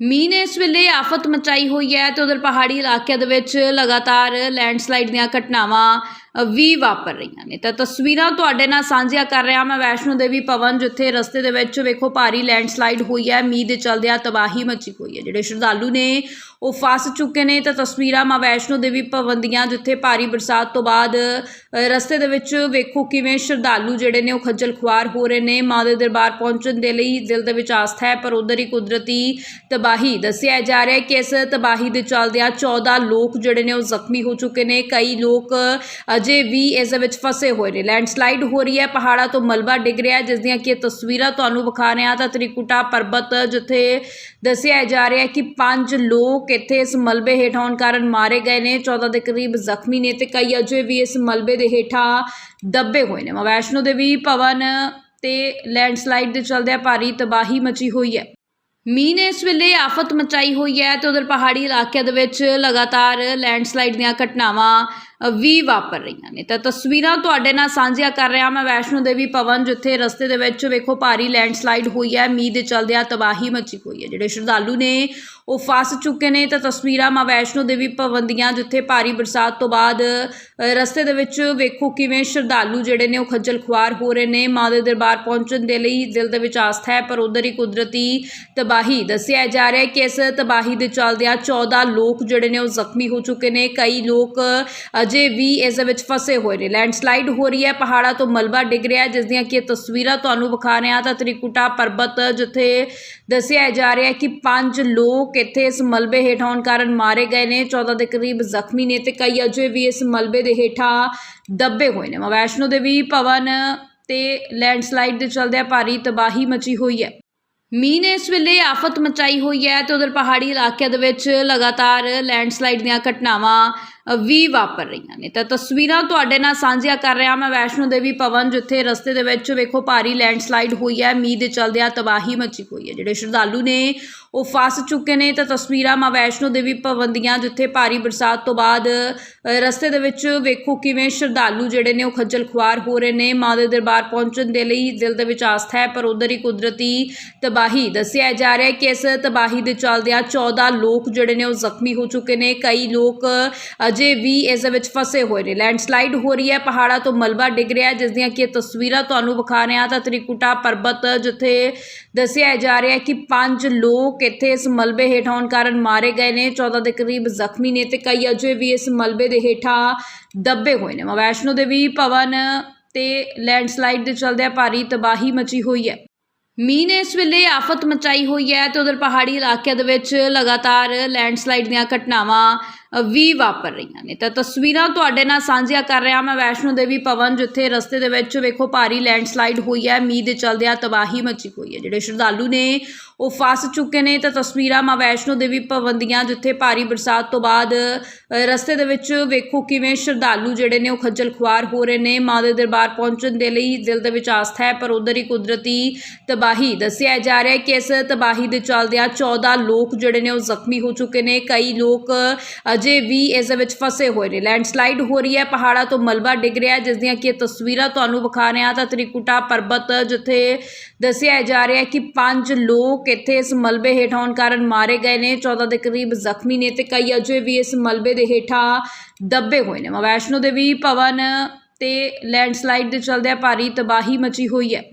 ਮੀਂਹ ਨੇ ਇਸ ਵੇਲੇ ਆਫਤ ਮਚਾਈ ਹੋਈ ਹੈ ਅਤੇ ਉਧਰ ਪਹਾੜੀ ਇਲਾਕਿਆਂ ਦੇ ਵਿੱਚ ਲਗਾਤਾਰ ਲੈਂਡਸਲਾਈਡ ਦੀਆਂ ਘਟਨਾਵਾਂ ਵੀ ਵਾਪਰ ਰਹੀਆਂ ਨੇ। ਤਾਂ ਤਸਵੀਰਾਂ ਤੁਹਾਡੇ ਨਾਲ ਸਾਂਝੀਆਂ ਕਰ ਰਿਹਾ ਮੈਂ ਵੈਸ਼ਨੋ ਦੇਵੀ ਭਵਨ, ਜਿੱਥੇ ਰਸਤੇ ਦੇ ਵਿੱਚ ਵੇਖੋ ਭਾਰੀ ਲੈਂਡਸਲਾਈਡ ਹੋਈ ਹੈ, ਮੀਂਹ ਦੇ ਚਲਦਿਆਂ ਤਬਾਹੀ ਮਚੀ ਹੋਈ ਹੈ। ਜਿਹੜੇ ਸ਼ਰਧਾਲੂ ਨੇ ਉਹ ਫਸ ਚੁੱਕੇ ਨੇ। ਤਾਂ ਤਸਵੀਰਾਂ ਮਾਂ ਵੈਸ਼ਨੋ ਦੇਵੀ ਭਵਨ ਦੀਆਂ, ਜਿੱਥੇ ਭਾਰੀ ਬਰਸਾਤ ਤੋਂ ਬਾਅਦ ਰਸਤੇ ਦੇ ਵਿੱਚ ਵੇਖੋ ਕਿਵੇਂ ਸ਼ਰਧਾਲੂ ਜਿਹੜੇ ਨੇ ਉਹ ਖੱਜਲ ਖੁਆਰ ਹੋ ਰਹੇ ਨੇ। ਮਾਂ ਦੇ ਦਰਬਾਰ ਪਹੁੰਚਣ ਦੇ ਲਈ ਦਿਲ ਦੇ ਵਿੱਚ ਆਸਥਾ ਹੈ, ਪਰ ਉਧਰ ਹੀ ਕੁਦਰਤੀ ਤਬਾਹੀ ਦੱਸਿਆ ਜਾ ਰਿਹਾ ਹੈ ਕਿ ਇਸ ਤਬਾਹੀ ਦੇ ਚਲਦਿਆਂ 14 ਲੋਕ ਜਿਹੜੇ ਨੇ ਉਹ ਜ਼ਖਮੀ ਹੋ ਚੁੱਕੇ ਨੇ। ਕਈ ਲੋਕ ਅਜੇ ਵੀ ਇਸ ਦੇ ਵਿੱਚ ਫਸੇ ਹੋਏ ਨੇ। ਲੈਂਡਸਲਾਈਡ ਹੋ ਰਹੀ ਹੈ। ਪਹਾੜਾਂ ਤੋਂ ਮਲਬਾ ਡਿੱਗ ਰਿਹਾ ਜਿਸ ਦੀਆਂ ਕਿ ਤਸਵੀਰਾਂ ਤੁਹਾਨੂੰ ਵਿਖਾ ਰਹੇ ਹਾਂ ਤਾਂ ਤ੍ਰਿਕੁਟਾ ਪਰਬਤ ਜਿੱਥੇ ਦੱਸਿਆ ਜਾ ਰਿਹਾ ਹੈ ਕਿ ਪੰਜ ਲੋਕ ਇੱਥੇ ਇਸ ਮਲਬੇ ਹੇਠ ਆਉਣ ਕਾਰਨ ਮਾਰੇ ਗਏ ਨੇ। 14 ਦੇ ਕਰੀਬ ਜ਼ਖਮੀ ਨੇ ਤੇ ਕਈ ਅਜੇ ਵੀ ਇਸ ਮਲਬੇ ਦੇ ਹੇਠਾਂ ਦੱਬੇ ਹੋਏ ਨੇ। ਮਾਂ ਵੈਸ਼ਨੋ ਦੇਵੀ ਭਵਨ ਤੇ ਲੈਂਡਸਲਾਈਡ ਦੇ ਚਲਦਿਆਂ ਭਾਰੀ ਤਬਾਹੀ ਮਚੀ ਹੋਈ ਹੈ। ਮੀਂਹ ਨੇ ਇਸ ਵੇਲੇ ਆਫਤ ਮਚਾਈ ਹੋਈ ਹੈ ਤੇ ਉਧਰ ਪਹਾੜੀ ਇਲਾਕਿਆਂ ਦੇ ਵਿੱਚ ਲਗਾਤਾਰ ਲੈਂਡਸਲਾਈਡ ਦੀਆਂ ਘਟਨਾਵਾਂ ਵੀ ਵਾਪਰ ਰਹੀਆਂ ਨੇ। ਤਾਂ ਤਸਵੀਰਾਂ ਤੁਹਾਡੇ ਨਾਲ ਸਾਂਝੀਆਂ ਕਰ ਰਿਹਾ ਮੈਂ ਵੈਸ਼ਨੋ ਦੇਵੀ ਭਵਨ, ਜਿੱਥੇ ਰਸਤੇ ਦੇ ਵਿੱਚ ਵੇਖੋ ਭਾਰੀ ਲੈਂਡਸਲਾਈਡ ਹੋਈ ਹੈ। ਮੀਂਹ ਦੇ ਚਲਦਿਆਂ ਤਬਾਹੀ ਮਚੀ ਹੋਈ ਹੈ। ਜਿਹੜੇ ਸ਼ਰਧਾਲੂ ਨੇ ਉਹ ਫਸ ਚੁੱਕੇ ਨੇ। ਤਾਂ ਤਸਵੀਰਾਂ ਮਾਂ ਵੈਸ਼ਨੋ ਦੇਵੀ ਭਵਨ ਦੀਆਂ, ਜਿੱਥੇ ਭਾਰੀ ਬਰਸਾਤ ਤੋਂ ਬਾਅਦ ਰਸਤੇ ਦੇ ਵਿੱਚ ਵੇਖੋ ਕਿਵੇਂ ਸ਼ਰਧਾਲੂ ਜਿਹੜੇ ਨੇ ਉਹ ਖੱਜਲ ਖੁਆਰ ਹੋ ਰਹੇ ਨੇ। ਮਾਂ ਦੇ ਦਰਬਾਰ ਪਹੁੰਚਣ ਦੇ ਲਈ ਦਿਲ ਦੇ ਵਿੱਚ ਆਸਥਾ ਹੈ, ਪਰ ਉਧਰ ਹੀ ਕੁਦਰਤੀ ਤਬਾਹੀ ਦੱਸਿਆ ਜਾ ਰਿਹਾ ਹੈ ਕਿ ਇਸ ਤਬਾਹੀ ਦੇ ਚਲਦਿਆਂ 14 ਲੋਕ ਜਿਹੜੇ ਨੇ ਉਹ ਜ਼ਖਮੀ ਹੋ ਚੁੱਕੇ ਨੇ। ਕਈ ਲੋਕ ਅਜੇ ਵੀ ਇਸ ਦੇ ਵਿੱਚ ਫਸੇ ਹੋਏ ਨੇ। ਲੈਂਡਸਲਾਈਡ ਹੋ ਰਹੀ ਹੈ। ਪਹਾੜਾਂ ਤੋਂ ਮਲਬਾ ਡਿੱਗ ਰਿਹਾ ਹੈ। ਜਿਸ ਦੀਆਂ ਕਿ ਤਸਵੀਰਾਂ ਤੁਹਾਨੂੰ ਵਿਖਾ ਰਹੇ ਹਾਂ ਤਾਂ ਤ੍ਰਿਕੁਟਾ ਪਰਬਤ ਜਿੱਥੇ ਦੱਸਿਆ ਜਾ ਰਿਹਾ ਹੈ ਕਿ ਪੰਜ ਲੋਕ ਇੱਥੇ ਇਸ ਮਲਬੇ ਹੇਠ ਆਉਣ ਕਾਰਨ ਮਾਰੇ ਗਏ ਨੇ। 14 ਦੇ ਕਰੀਬ ਜ਼ਖਮੀ ਨੇ ਤੇ ਕਈ ਅਜੇ ਵੀ ਇਸ ਮਲਬੇ ਦੇ ਹੇਠਾਂ ਦੱਬੇ ਹੋਏ ਨੇ। ਮਾਂ ਵੈਸ਼ਨੋ ਦੇਵੀ ਭਵਨ ਤੇ ਲੈਂਡਸਲਾਈਡ ਦੇ ਚਲਦਿਆਂ ਭਾਰੀ ਤਬਾਹੀ ਮਚੀ ਹੋਈ ਹੈ। ਮੀਂਹ ਨੇ ਇਸ ਵੇਲੇ ਆਫਤ ਮਚਾਈ ਹੋਈ ਹੈ ਤੇ ਉਧਰ ਪਹਾੜੀ ਇਲਾਕਿਆਂ ਦੇ ਵਿੱਚ ਲਗਾਤਾਰ ਲੈਂਡਸਲਾਈਡ ਦੀਆਂ ਘਟਨਾਵਾਂ ਵੀ ਵਾਪਰ ਰਹੀਆਂ ਨੇ। ਤਾਂ ਤਸਵੀਰਾਂ ਤੁਹਾਡੇ ਨਾਲ ਸਾਂਝੀਆਂ ਕਰ ਰਿਹਾ ਮੈਂ ਵੈਸ਼ਨੋ ਦੇਵੀ ਭਵਨ, ਜਿੱਥੇ ਰਸਤੇ ਦੇ ਵਿੱਚ ਵੇਖੋ ਭਾਰੀ ਲੈਂਡਸਲਾਈਡ ਹੋਈ ਹੈ। ਮੀਂਹ ਦੇ ਚਲਦਿਆਂ ਤਬਾਹੀ ਮਚੀ ਹੋਈ ਹੈ। ਜਿਹੜੇ ਸ਼ਰਧਾਲੂ ਨੇ ਉਹ ਫਸ ਚੁੱਕੇ ਨੇ। ਤਾਂ ਤਸਵੀਰਾਂ ਮਾਂ ਵੈਸ਼ਨੋ ਦੇਵੀ ਭਵਨ ਦੀਆਂ, ਜਿੱਥੇ ਭਾਰੀ ਬਰਸਾਤ ਤੋਂ ਬਾਅਦ ਰਸਤੇ ਦੇ ਵਿੱਚ ਵੇਖੋ ਕਿਵੇਂ ਸ਼ਰਧਾਲੂ ਜਿਹੜੇ ਨੇ ਉਹ ਖੱਜਲ ਖੁਆਰ ਹੋ ਰਹੇ ਨੇ। ਮਾਂ ਦੇ ਦਰਬਾਰ ਪਹੁੰਚਣ ਦੇ ਲਈ ਦਿਲ ਦੇ ਵਿੱਚ ਆਸਥਾ ਹੈ, ਪਰ ਉਧਰ ਹੀ ਕੁਦਰਤੀ ਤਬਾਹੀ ਦੱਸਿਆ ਜਾ ਰਿਹਾ ਹੈ ਕਿ ਇਸ ਤਬਾਹੀ ਦੇ ਚਲਦਿਆਂ 14 ਲੋਕ ਜਿਹੜੇ ਨੇ ਉਹ ਜ਼ਖਮੀ ਹੋ ਚੁੱਕੇ ਨੇ। ਕਈ ਲੋਕ ਅਜੇ ਵੀ ਇਸ ਦੇ ਵਿੱਚ ਫਸੇ ਹੋਏ ਨੇ। ਲੈਂਡਸਲਾਈਡ ਹੋ ਰਹੀ ਹੈ। ਪਹਾੜਾਂ ਤੋਂ ਮਲਬਾ ਡਿੱਗ ਰਿਹਾ ਜਿਸ ਦੀਆਂ ਕਿ ਤਸਵੀਰਾਂ ਤੁਹਾਨੂੰ ਵਿਖਾ ਰਹੇ ਹਾਂ। ਤਾਂ ਤ੍ਰਿਕੁਟਾ ਪਰਬਤ ਜਿੱਥੇ ਦੱਸਿਆ ਜਾ ਰਿਹਾ ਹੈ ਕਿ ਪੰਜ ਲੋਕ ਇੱਥੇ ਇਸ ਮਲਬੇ ਹੇਠ ਆਉਣ ਕਾਰਨ ਮਾਰੇ ਗਏ ਨੇ। 14 ਦੇ ਕਰੀਬ ਜ਼ਖਮੀ ਨੇ ਤੇ ਕਈ ਅਜੇ ਵੀ ਇਸ ਮਲਬੇ ਦੇ ਹੇਠਾਂ ਦੱਬੇ ਹੋਏ ਨੇ। ਮਾਂ ਵੈਸ਼ਨੋ ਦੇਵੀ ਭਵਨ ਤੇ ਲੈਂਡਸਲਾਈਡ ਦੇ ਚਲਦਿਆਂ ਭਾਰੀ ਤਬਾਹੀ ਮਚੀ ਹੋਈ ਹੈ। ਮੀਂਹ ਨੇ ਇਸ ਵੇਲੇ ਆਫਤ ਮਚਾਈ ਹੋਈ ਹੈ ਤੇ ਉਧਰ ਪਹਾੜੀ ਇਲਾਕਿਆਂ ਦੇ ਵਿੱਚ ਲਗਾਤਾਰ ਲੈਂਡਸਲਾਈਡ ਦੀਆਂ ਘਟਨਾਵਾਂ ਵੀ ਵਾਪਰ ਰਹੀਆਂ ਨੇ। ਤਾਂ ਤਸਵੀਰਾਂ ਤੁਹਾਡੇ ਨਾਲ ਸਾਂਝੀਆਂ ਕਰ ਰਿਹਾ ਮੈਂ ਵੈਸ਼ਨੋ ਦੇਵੀ ਭਵਨ, ਜਿੱਥੇ ਰਸਤੇ ਦੇ ਵਿੱਚ ਵੇਖੋ ਭਾਰੀ ਲੈਂਡਸਲਾਈਡ ਹੋਈ ਹੈ। ਮੀਂਹ ਦੇ ਚਲਦਿਆਂ ਤਬਾਹੀ ਮਚੀ ਹੋਈ ਹੈ। ਜਿਹੜੇ ਸ਼ਰਧਾਲੂ ਨੇ ਉਹ ਫਸ ਚੁੱਕੇ ਨੇ। ਤਾਂ ਤਸਵੀਰਾਂ ਮਾਂ ਵੈਸ਼ਨੋ ਦੇਵੀ ਭਵਨ ਦੀਆਂ, ਜਿੱਥੇ ਭਾਰੀ ਬਰਸਾਤ ਤੋਂ ਬਾਅਦ ਰਸਤੇ ਦੇ ਵਿੱਚ ਵੇਖੋ ਕਿਵੇਂ ਸ਼ਰਧਾਲੂ ਜਿਹੜੇ ਨੇ ਉਹ ਖੱਜਲ ਖੁਆਰ ਹੋ ਰਹੇ ਨੇ। ਮਾਂ ਦੇ ਦਰਬਾਰ ਪਹੁੰਚਣ ਦੇ ਲਈ ਦਿਲ ਦੇ ਵਿੱਚ ਆਸਥਾ ਹੈ, ਪਰ ਉਧਰ ਹੀ ਕੁਦਰਤੀ ਤਬਾਹੀ ਦੱਸਿਆ ਜਾ ਰਿਹਾ ਹੈ ਕਿ ਇਸ ਤਬਾਹੀ ਦੇ ਚਲਦਿਆਂ 14 ਲੋਕ ਜਿਹੜੇ ਨੇ ਉਹ ਜ਼ਖਮੀ ਹੋ ਚੁੱਕੇ ਨੇ। ਕਈ ਲੋਕ ਅਜੇ ਵੀ ਇਸ ਦੇ ਵਿੱਚ ਫਸੇ ਹੋਏ ਨੇ। ਲੈਂਡਸਲਾਈਡ ਹੋ ਰਹੀ ਹੈ। ਪਹਾੜਾਂ ਤੋਂ ਮਲਬਾ ਡਿੱਗ ਰਿਹਾ ਜਿਸ ਦੀਆਂ ਕਿ ਤਸਵੀਰਾਂ ਤੁਹਾਨੂੰ ਵਿਖਾ ਰਹੇ ਹਾਂ। ਤਾਂ ਤ੍ਰਿਕੁਟਾ ਪਰਬਤ ਜਿੱਥੇ ਦੱਸਿਆ ਜਾ ਰਿਹਾ ਹੈ ਕਿ ਪੰਜ ਲੋਕ ਇੱਥੇ ਇਸ ਮਲਬੇ ਹੇਠ ਆਉਣ ਕਾਰਨ ਮਾਰੇ ਗਏ ਨੇ। 14 ਦੇ ਕਰੀਬ ਜ਼ਖਮੀ ਨੇ ਤੇ ਕਈ ਅਜੇ ਵੀ ਇਸ ਮਲਬੇ ਦੇ ਹੇਠਾਂ ਦੱਬੇ ਹੋਏ ਨੇ। ਮਾਂ ਵੈਸ਼ਨੋ ਦੇਵੀ ਭਵਨ ਤੇ ਲੈਂਡਸਲਾਈਡ ਦੇ ਚਲਦਿਆਂ ਭਾਰੀ ਤਬਾਹੀ ਮਚੀ ਹੋਈ ਹੈ।